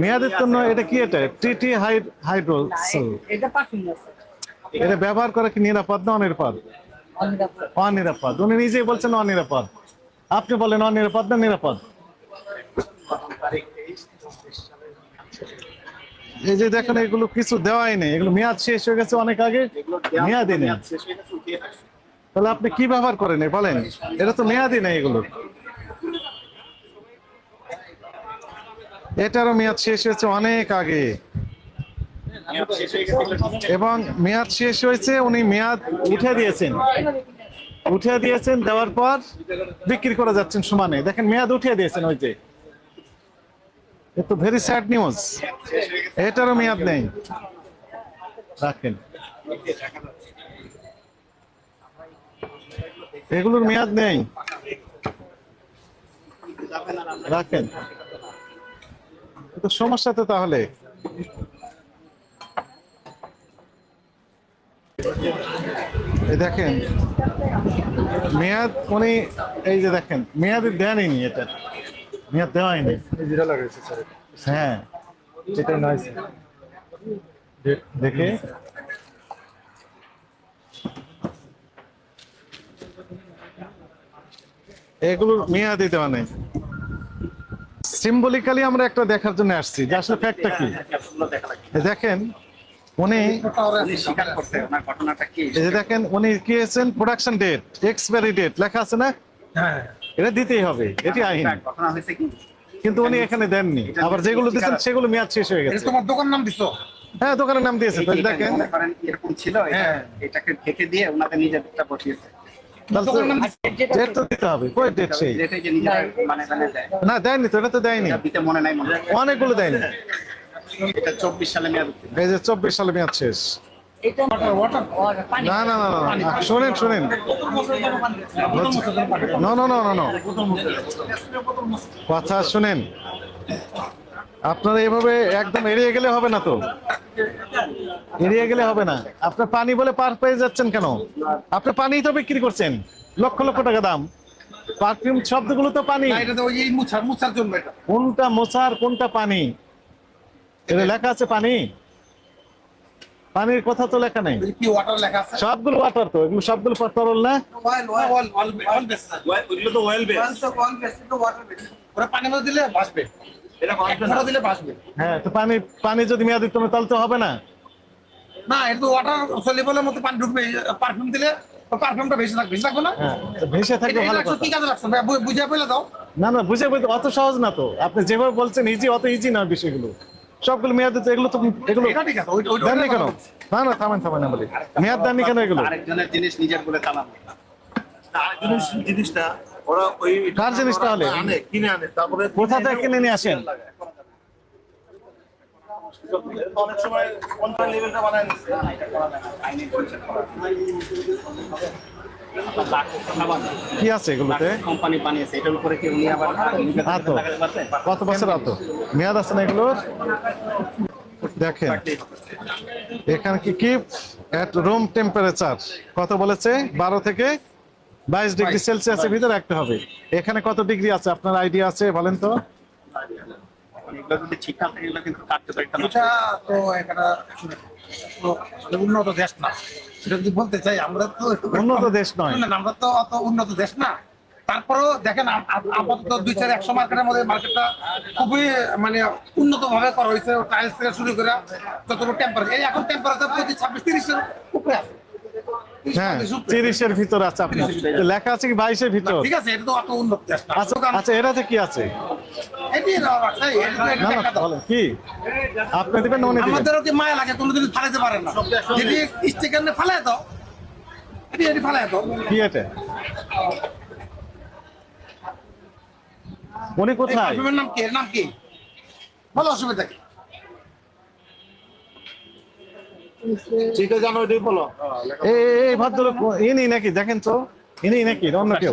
মেয়াদের জন্য এটা কি এটা? টিটি হাইড্রোল এটা পারফিউম আছে। এটা ব্যবহার করা কি নিরাপদ না অনিরাপদ? অনিরাপদ। অনিরাপদ। উনি নিজেই বলছেন অনিরাপদ। আপনি বলেন অনিরাপদ না নিরাপদ? এই যে দেখেন এগুলো কিছু দেওয়াই নেই। এগুলো মেয়াদ শেষ হয়ে গেছে অনেক আগে। মেয়াদই নেই। তাহলে আপনি কি ব্যবহার করেন? বলেন। এটা তো মেয়াদই নেই এগুলো। এটারও মেয়াদ শেষ হয়েছে অনেক আগে। এবং মেয়াদ শেষ হয়েছে, উনি মেয়াদ উঠে দিয়েছেন। উঠিয়ে দিয়েছেন, দেওয়ার পর বিক্রি করে যাচ্ছেন সমানে। দেখেন, মেয়াদ উঠিয়ে দিয়েছেন ওই যে। তো ভেরি স্যাড নিউজ এটারও মেয়াদ নেই। রাখেন। এগুলোর মেয়াদ নেই। রাখেন। তো সমস্যা তো তাহলে। দেখেন মেয়াদ উনি এই যে দেখেন মেয়াদ দেনই এটা। মেয়াদ দেওয়াই নেই যেটা লাগাইছে স্যার হ্যাঁ। এটাই নয় দেখে। এগুলোর মেয়াদি দেওয়া নেই। সিম্বলিক্যালি আমরা একটা দেখার জন্য আসছি। যে আসলে ফ্যাক্টটা কি? দেখেন উনি স্বীকার করতে ওনার ঘটনাটা কি? এই যে দেখেন উনি কি হয়েছেন? প্রোডাকশন ডেট এক্সপায়ারি ডেট লেখা আছে না? হ্যাঁ। এটা দিতেই হবে এটি আইন। ঘটনা হয়েছে কি? কিন্তু উনি এখানে দেননি। আবার যেগুলো দিচ্ছেন সেগুলো মেয়াদ শেষ হয়ে গেছে। তোমার দোকান নাম দিছো? হ্যাঁ দোকানের নাম দিয়েছে দেখেন। এরকম ছিল হ্যাঁ। এটাকে ঢেকে দিয়ে ওনাদের নিজেরটা বসিয়েছে। তাহলে দোকানের ডেট তো দিতে হবে কই ডেট সেই যেটাই যে নিজেরা মানে মানে না দেয়নি তো এটা তো দেয়নি। মনে মনে হয়। অনেকগুলো দেয়নি। এটা চব্বিশ সালে মেয়াদ এই যে চব্বিশ সালে মেয়াদ শেষ। এটা ওয়াটার পানি। না না না না, না শোনেন শোনেন। নো নো নো নো কথা শুনেন। আপনারা এভাবে একদম এড়িয়ে গেলে হবে না তো? এড়িয়ে গেলে হবে না। আপনার পানি বলে পার পেয়ে যাচ্ছেন কেন? আপনি পানি তো বিক্রি করছেন। লক্ষ লক্ষ টাকা দাম। পারফিউম শব্দগুলো তো পানি। না এটা তো ওই এই মুছার মুছার জন্য এটা। কোনটা মোছার কোনটা পানি? এটা লেখা আছে পানি। পানির কথা তো লেখা নেই। এই কি ওয়াটার লেখা আছে? সবগুলো ওয়াটার তো এগুলো সবগুলো তরল না? ওগুলো তো ওয়েল বেস ওরা পানি মধ্যে দিলে ভাসবে এটা এক ফোঁটা দিলে ভাসবে হ্যাঁ তো পানি পানি যদি মেয়াদি তুমি তাহলে তো হবে না? না এটা তো ওয়াটার সলিবলের মধ্যে পানি ঢুকবে পারফিউম দিলে পারফিউমটা বেশি থাকবে বেশি থাকবে না? হ্যাঁ ভেসে থাকলে ভালো কথা। কি কাজে লাগছে ভাই, পেলে দাও। না না বুঝে বুঝতে অত সহজ না তো। আপনি যেভাবে বলছেন ইজি অত ইজি না বিষয়গুলো। সবগুলো মেয়াদি তো এগুলো তো এগুলো দেননি কেন? না না থামেন থামেন না বলি। মেয়াদ দেননি কেন এগুলো? আরেকজনের জিনিস নিজের বলে জিনিসটা ওরা ওই কার জিনিস তাহলে? আনে? কিনে আনে তারপরে কোথা থেকে কিনে নিয়ে আসেন? অনেক সময় কোনটা লেভেলটা বানায় নিচ্ছে। কি আছে এগুলোতে? কোম্পানি বানিয়েছে এটার উপরে কি উনি আবার আতো। কত বছর আতো? মেয়াদ আছে না এগুলোর? দেখেন। এখানে কি কি? এট রুম টেম্পারেচার কত বলেছে? বারো থেকে বাইশ ডিগ্রি সেলসিয়াসের ভিতরে রাখতে হবে। এখানে কত ডিগ্রি আছে? আপনার আইডিয়া আছে বলেন তো? উন্নত দেশ না। সেটা যদি বলতে চাই আমরা তো উন্নত দেশ নয়। আমরা তো অত উন্নত দেশ না। তারপরেও দেখেন আপ- আপ- আপাতত দুই চার একশো মার্কেটের মধ্যে মার্কেটটা খুবই মানে উন্নত ভাবে করা হয়েছে। টাইলস থেকে শুরু করে যতটুকু টেম্পারেচার এই এখন টেম্পারেচার প্রতি ছাব্বিশ তিরিশের উপরে আছে। হ্যাঁ তিরিশের ভিতর আছে আপনার। লেখা আছে কি বাইশের ভিতর? ঠিক আছে এটা তো অত উন্নত আচ্ছা আচ্ছা এটাতে কি আছে? কি? আপনি দিবেন না উনি আমাদেরও কি মায়া লাগে কোনোদিন ফালাইতে পারে না। যদি স্টিকার ফালাই দাও এটি এটি ফালাই দাও। কি এটা? উনি কোথায়? নাম কি? এর নাম কি? বলো অসুবিধা কি? যেটা জানো ওইটাই বলো। এই ভদ্রলোক ইনি নাকি দেখেন তো ইনি নাকি অন্য কেউ?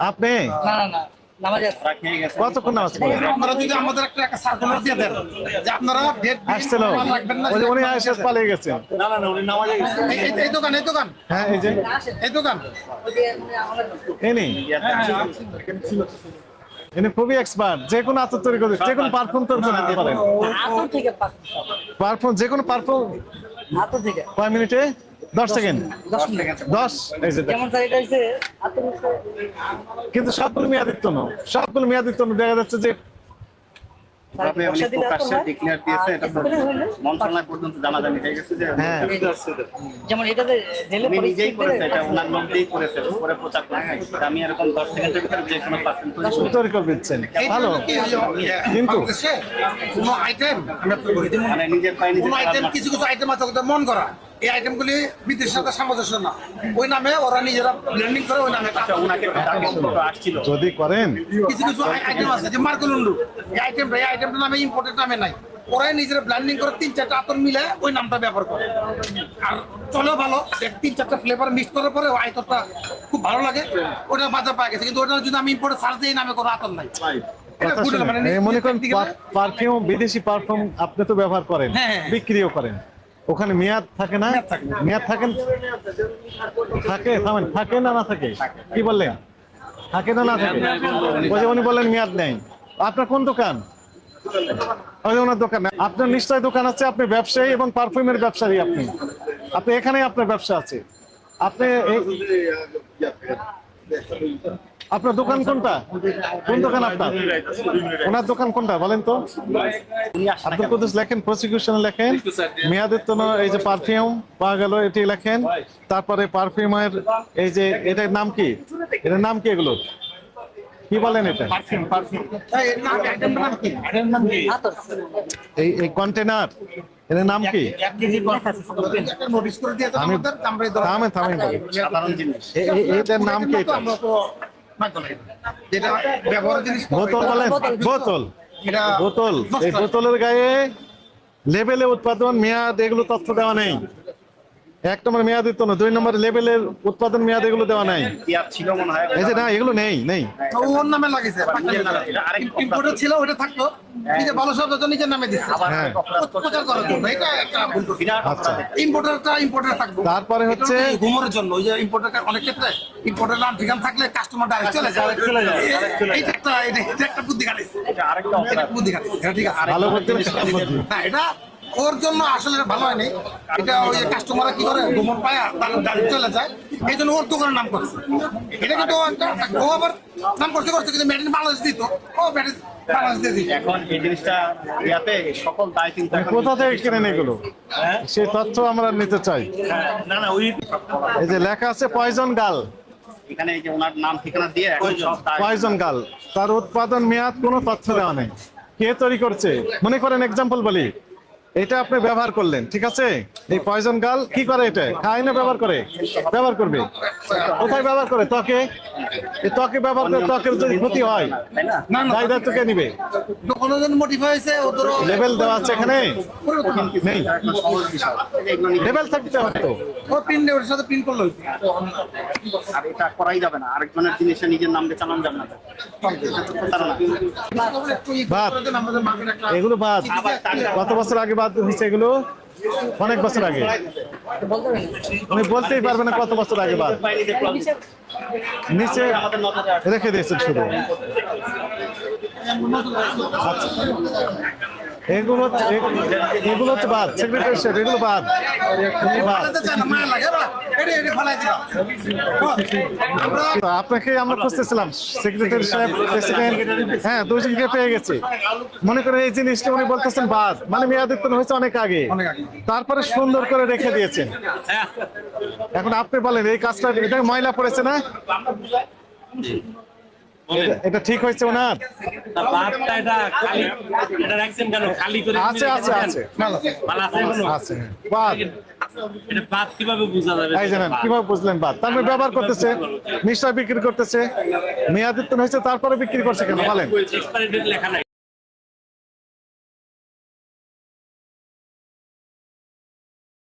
আপনি? না না কতক্ষণ নামাজ পড়েন আপনারা যদি আমাদের একটা একটা সার্কুলার দিয়ে দেন যে আপনারা ডেট আসছিল ওই উনি পালিয়ে গেছেন না না উনি নামাজে এই- দোকান এই দোকান। হ্যাঁ এই যে। এই দোকান। ওই যে আমাদের ইনি খুবই এক্সপার্ট যে কোনো আতর তৈরি করতে যে কোনো পারফিউম তৈরি পারেন। থেকে পারফিউম পারফিউম যে কোনো পারফিউম হাতও থেকে। কয় মিনিটে? দশ সেকেন্ড দশ সেকেন্ড দশ? এই যে দেখেন। যেমন স্যার এটা হচ্ছে হাতের কিন্তু সবগুলো মেয়াদিত্ব না সবগুলো মেয়াদিত্ব না দেখা যাচ্ছে যে আপনি বর্ষা উনি দিলে এত প্রকাশ্যে ডিক্লেয়ার দিয়েছে এটা মন্ত্রণালয় পর্যন্ত জানাজানি হয়ে। গেছে যে যেমন এটাতে ঢেলে নিজেই করেছে এটা ওনার নাম দিয়েই করেছে পরে প্রচার করেছে আমি এরকম দশ সেকেন্ডের ভিতরে যে কোনো পার্সেন্ট তৈরি করে দিচ্ছেন। ভালো। জন্য কি ওই যে কিন্তু- কোনো আইটেম আমি আপনাকে বলি মানে নিজের কোনো আইটেম কিছু কিছু আইটেম আছে মন করা। এই আইটেমগুলি বিদেশের সাথে সামঞ্জস্য না। ওই নামে ওরা নিজেরা ব্লেন্ডিং করে ওই নামে আচ্ছা যদি করেন। কিছু কিছু আইটেম আছে যে মার্কলুন্ডু এই আইটেমটা এই আইটেমটা নামে ইম্পোর্টেড নামে নাই। ওরাই নিজেরা ব্লেন্ডিং করে তিন চারটা আতর মিলে ওই নামটা ব্যবহার করে। আর চলেও ভালো দেখ তিন চারটা ফ্লেভার মিক্স করার পরে ওই আতরটা খুব ভালো লাগে। ওটা বাজার পাওয়া গেছে কিন্তু ওটা যদি আমি ইম্পোর্টে সার্চ দিই নামে কোনো আতর নাই। মানে এই মনে করেন পারফিউম বিদেশি পারফিউম আপনি তো ব্যবহার করেন হ্যাঁ, হ্যাঁ। বিক্রিও করেন। ওখানে মেয়াদ থাকে না? মেয়াদ থাকে থাকেন? থাকে থামেন। থাকে না না থাকে? কি বললেন? থাকে না না থাকে? যে উনি বললেন মেয়াদ নেই। আপনার কোন দোকান? ওনার দোকান। আপনার নিশ্চয় দোকান আছে আপনি ব্যবসায়ী এবং পারফিউমের ব্যবসায়ী আপনি। আপনি এখানেই আপনার ব্যবসা আছে। আপনি এই- আপনার দোকান কোনটা? কোন দোকান আপনার? ওনার দোকান কোনটা, বলেন তো? আব্দুল কুদ্দুস লেখেন প্রসিকিউশনে লেখেন। মেয়াদের তো এই যে পারফিউম পাওয়া গেল, এটি লেখেন। তারপরে পারফিউমের এই যে, এটার নাম কি? এটার নাম কি এগুলো? কি বলেন এটা? এর নাম কি এই এই কন্টেনার এটার নাম কি? থামেন থামেন এটার নাম কি এটা? যেটা জিনিস বোতল এটা- বলেন বোতল। এটা বোতল এই বোতলের গায়ে লেবেলে উৎপাদন মেয়াদ এগুলো তথ্য দেওয়া নেই। এক নম্বর মেয়াদ দিত না দুই নম্বর লেবেলের উৎপাদন মেয়াদ এগুলো দেওয়া নাই। ছিল মনে হয় এই যে না এগুলো নেই নেই। ওর নামে লাগিয়েছে ইম্পোর্টার ছিল ওটা থাকতো নিজে ভালো শব্দ তো নিজের নামে দিচ্ছে হ্যাঁ। প্রচার করার জন্য এটা একটা ভুল আচ্ছা। ইম্পোর্টারটা ইম্পোর্টার থাকব। তারপরে হচ্ছে- এটা ঘুমোরের জন্য ওই যে ইম্পোর্টার অনেক ক্ষেত্রে ইম্পোর্টার নাম ঠিকানা থাকলে কাস্টমার ডাইরেক্ট চলে যায়। চলে যায়, একটা এটা একটা বুদ্ধি খাটাইছে এটা আরেকটা বুদ্ধি খাটাইছে এটা ঠিক আছে। ভালো করতে করতে হবে। না এটা ওর জন্য আসলে ভালো হয়নি। এটা ওই কাস্টমাররা কি করে? গোমর পায়া তার গাড়ি চলে যায়। এই জন্য ওর দোকানের নাম করছে। এটা কিন্তু ও একটা ও আবার নাম করতে করছে কিন্তু মেড ইন বাংলাদেশ দিত। ও মেড ইন বাংলাদেশ দিয়ে দিত। এখন এই জিনিসটা ইয়াতে সকল দায় কিন্তু কোথা থেকে কিনেন এগুলো? সেই তথ্য আমরা নিতে চাই। না না ওই এই যে লেখা আছে পয়জন গাল। এখানে এই যে ওনার নাম ঠিকানা দিয়ে এখন সব পয়জন গাল। তার উৎপাদন মেয়াদ কোনো তথ্য দেওয়া নেই। কে তৈরি করছে? মনে করেন এক্সাম্পল বলি। এটা আপনি ব্যবহার করলেন, ঠিক আছে? এই পয়জন গাল কি করে এটা? খায় না ব্যবহার করে? ব্যবহার করবে। কোথায় ব্যবহার করে? ত্বকে? এই ত্বকে ব্যবহার করে ত্বকের যদি ক্ষতি হয় তাই দায়িত্ব কে নিবে। লেভেল দেওয়া আছে এখানে? নেই? লেভেল থাকতে হতো ও প্রিন্ট ওর সাথে প্রিন্ট করল আর এটা করাই যাবে না আরেকজনের জিনিসে নিজের নাম চালানো যাবে না তো এগুলো বাদ। কত বছর আগে হয়েছে এগুলো অনেক বছর আগে উনি বলতেই পারবেন না কত বছর আগে বাদ problem, নিচে। রেখে দিয়েছেন শুধু আচ্ছা। এগুলো এগুলো হচ্ছে বাদ সেক্রেটারিশিপ এগুলো বাদ। তো আপনাকে আমরা খুঁজতেছিলাম, সেক্রেটারি সাহেব, প্রেসিডেন্ট হ্যাঁ দুজনকে পেয়ে গেছি। মনে করেন এই জিনিসটা উনি বলতেছেন বাদ। মানে মেয়াদিত্ব হয়েছে অনেক আগে। তারপরে সুন্দর করে রেখে দিয়েছেন। এখন আপনি বলেন, এই কাজটা এটা ময়লা পড়েছে না? এটা- ঠিক হয়েছে ওনার? তা এটা খালি এটা রাখছেন কেন? খালি করে আছে আছে আছে। আছে। আছে বাদ। এটা ভাত কীভাবে বোঝা যাবে এই জানেন কীভাবে বুঝলেন বাদ? তারপরে ব্যবহার করতেছে নিশ্চয় বিক্রি করতেছে। মেয়াদিত্ব হয়েছে তারপরে বিক্রি করছে কেন? বলেন। এক্সপায়ারি ডেট লেখা নাই।